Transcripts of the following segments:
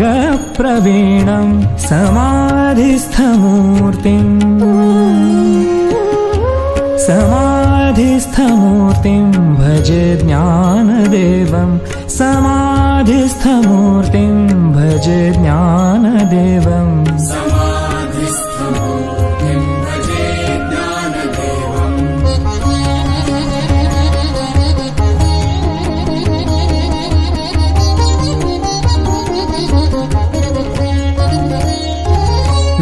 योगप्रवीणं समाधिस्थमूर्तिम्। समाधिस्थमूर्तिं भज ज्ञानदेवं। समाधिस्थमूर्तिं भज ज्ञानदेवम्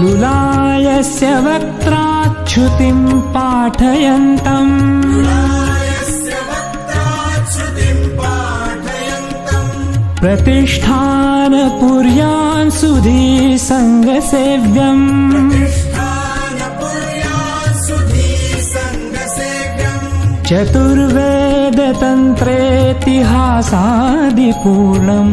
लुलायस्य वक्त्राच्छुतिं पाठयन्तम्। प्रतिष्ठानपुर्यान् सुधी सङ्गसेव्यम् चतुर्वेदतन्त्रेतिहासादिपूर्णम्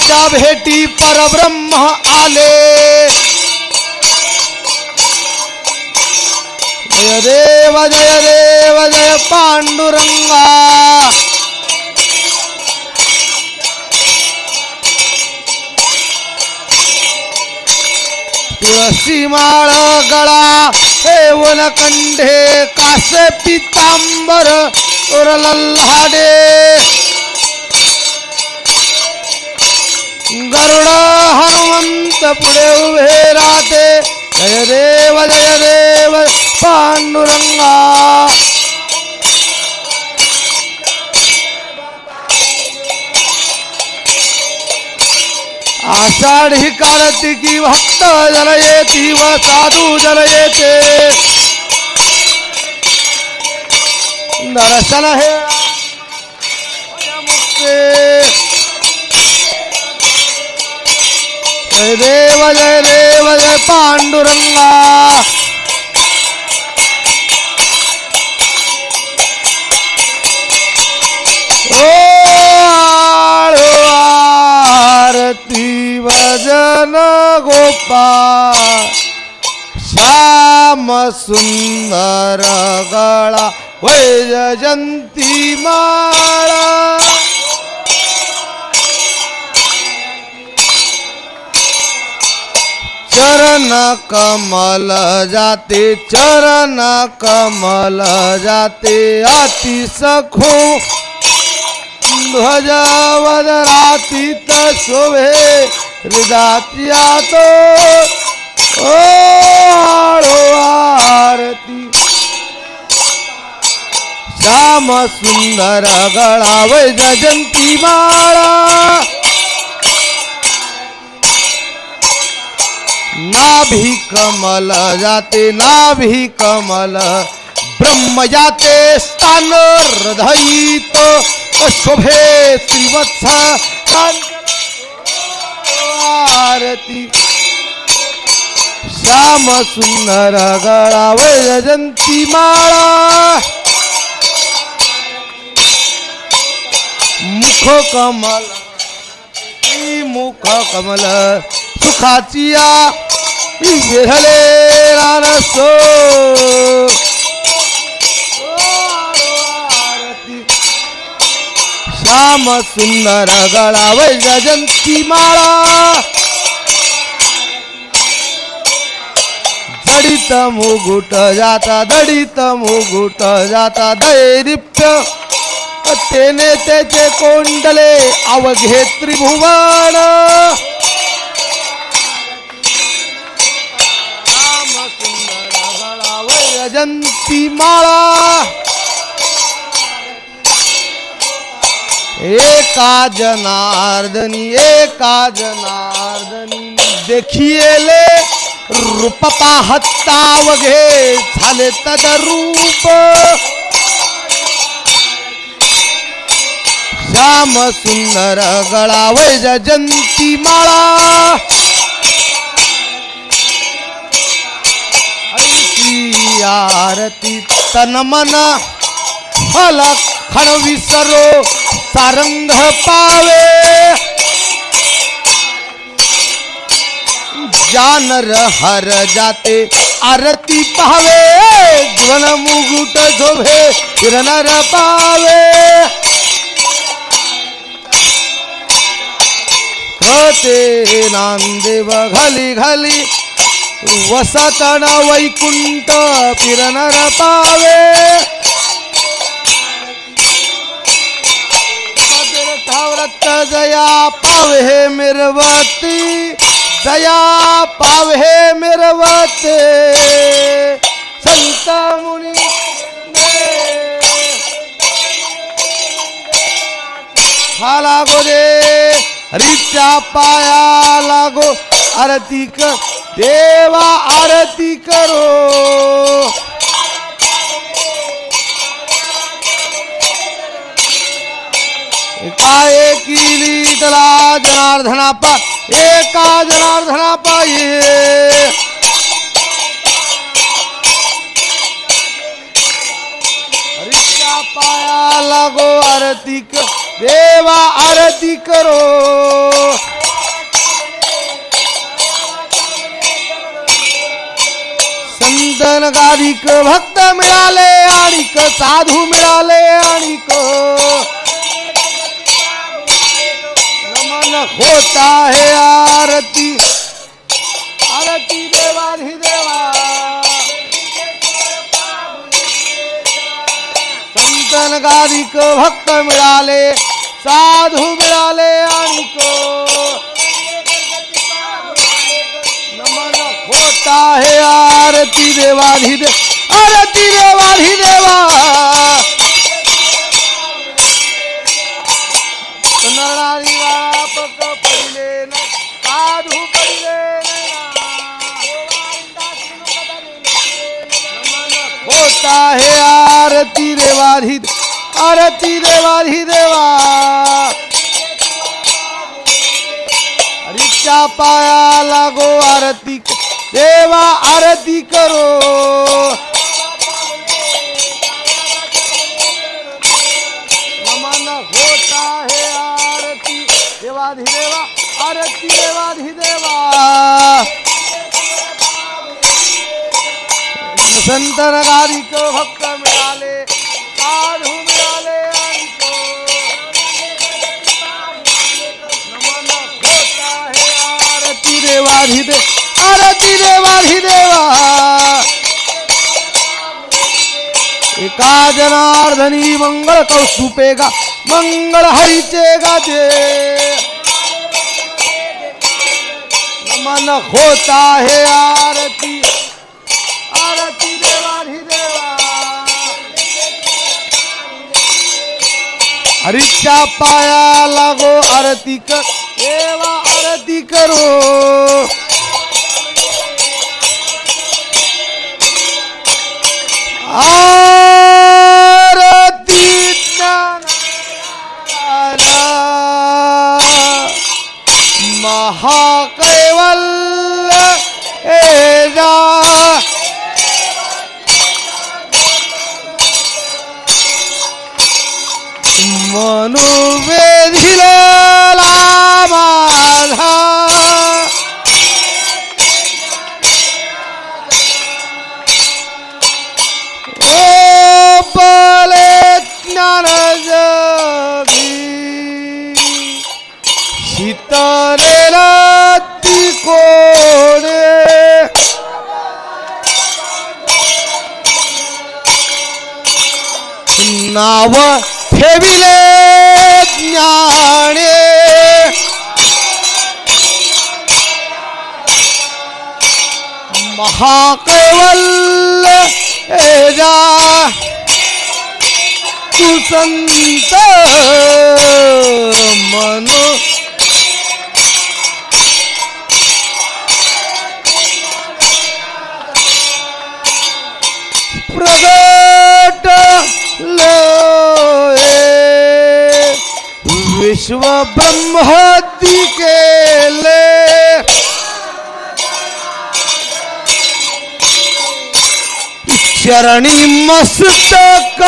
पुंडलिकाच्या भेटी परब्रह्म आले। जय देव जय देव, जय पांडुरंगा। तुळशी माळ गळा, हे कंढे कासे पितांबर, उरलल्हाडे। गरुड हनुमंत पुढे उभे राहते जय देव जय देव, पांडुरंगा। आषाढी कार्तिकी भक्त जल येती व साधू जल येते दर्शन हे मुक्ते। जय देव जय देव जय पांडुरंगा। ओ आरती भजन गोपाळ श्याम सुंदर गळा वैजयंती माळा। चरण कमल जाते चरण कमल जाते अति सखो। ध्वज वदरातीत शोभे हृदयाच्या तो ओ आरती। श्याम सुंदर गळावय जयंती माळा। नाभी कमल, जाते ना भी कमल। ब्रह्म जाते स्थान हृदयित। शोभे श्रीवत्स आरती। श्याम सुंदर गळावय जयंती माला। मुख कमल मुख कमल सुखाची या विरहले रानसो. श्याम सुंदर गळा वैजयंती माळा. दडित मुगुट जाता दडित मुगुट जाता दैरिप्य. तेने त्याचे कोंडले अवघे त्रिभुवन. गळावय माळा. एका जनार्दनी एका जनार्दनी देखिएले रूप पाहता वघे झाले तदरूप श्याम सुंदर गळा जयंती माळा. आरती तन मन, फल खण विसरो, सारंग पावे। जानर हर जाते आरती पावे, जीवन मुगुट शोभे किरणर पावे। होते नांदेव घाली घाली वसतन वैकुंठ फिरणार पावे. व्रत जया पावे हे मिरवती. जया पावे हे मिरवते. संत मुनी हा लागो दे हरीच्या पाया लागो. आरती कर, देवा आरती करो। किली तला जनार्दना पा एका जनार्दना हरीच्या पाया लागो आरती कर, देवा आरती करो। गारिक भक्त मिळाले, आणिक साधू मिळाले, आणिक नमन होत आहे आरती. आरती देवाधी देवा. संतन गारिक भक्त मिळाले, साधू मिळाले, आणिक होत आहे आरती देवाधी दे आरती देवा नरणारी व्यापक पडिले न साधू नमन होत आरती देवाधी आरती देवाधी देवा पाया लागो आरती देवा आरती करो। होत आहे आरती। देवाधिदेवा आरती देवाधिदेवा। संतन गारिक भक्त मिळाले साधू नमन होत आहे आरती देवाधिदे आरती देवाधिदेवा एका जनार्दनी मंगळ कौस्तुपे गा मंगळ हरीचे गाजे मन होता है आरती। आरती देवारी देवा। हरीच्या पाया लागो आरती कर, देवा आरती करो। आरती महा नाव ठेविले ज्ञाने. महाकैवल्य एजा तू संत मनो. प्रगट ले विश्व के ले। चरणी मस्त मस्तक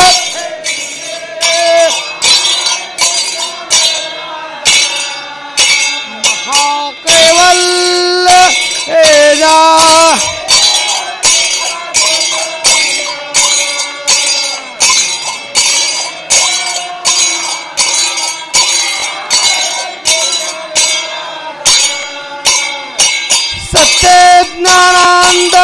महाकैवल्य एरा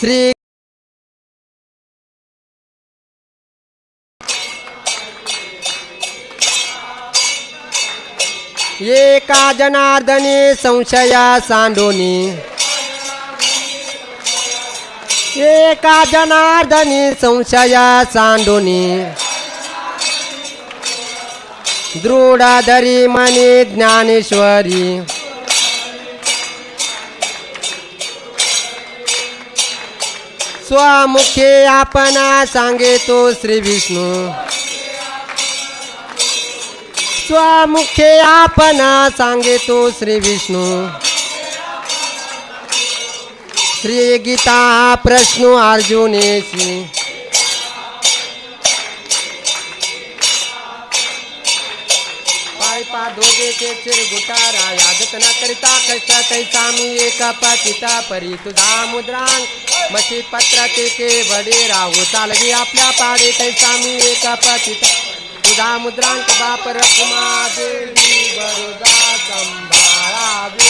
श्री एका जनार्दनी संशया सांडोनी. एका जनार्दनी संशया सांडोनी. दृढाधरी मनी ज्ञानेश्वरी. स्वामुखे आपना सांगेतो श्री विष्णू. स्वामुखे आपना सांगेतो श्री विष्णू. श्री गीता प्रश्न अर्जुनेशी. पाय पा धोगे ते चिरगुटारा यादत न करिता कैसा तैसा मी एका पाचिता परी. तुझा मुद्रांग मशी पत्र ते के वडे राहू चालगी आपल्या पाडे तैसा मी एका पाचिता तुझा मुद्रांक बाप रखुमा देवी बरोदा संभाळावी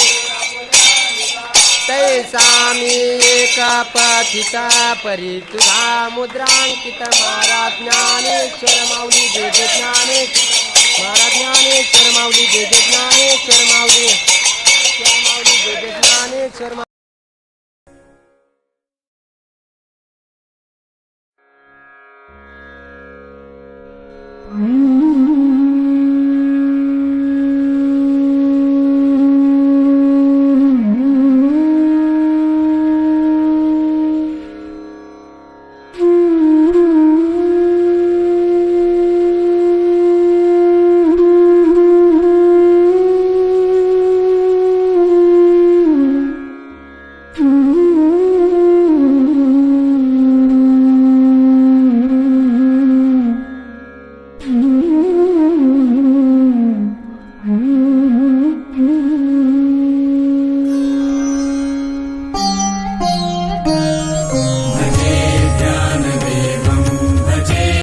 तैसा मी एक पथिता परी. तुझा मुद्रांकित मारा ज्ञानेश्वर माऊली देव ज्ञानेश्वर महाराज ज्ञानेश्वर माऊली जय जय ज्ञानेश्वर माऊली जय जय ज्ञानेश्वर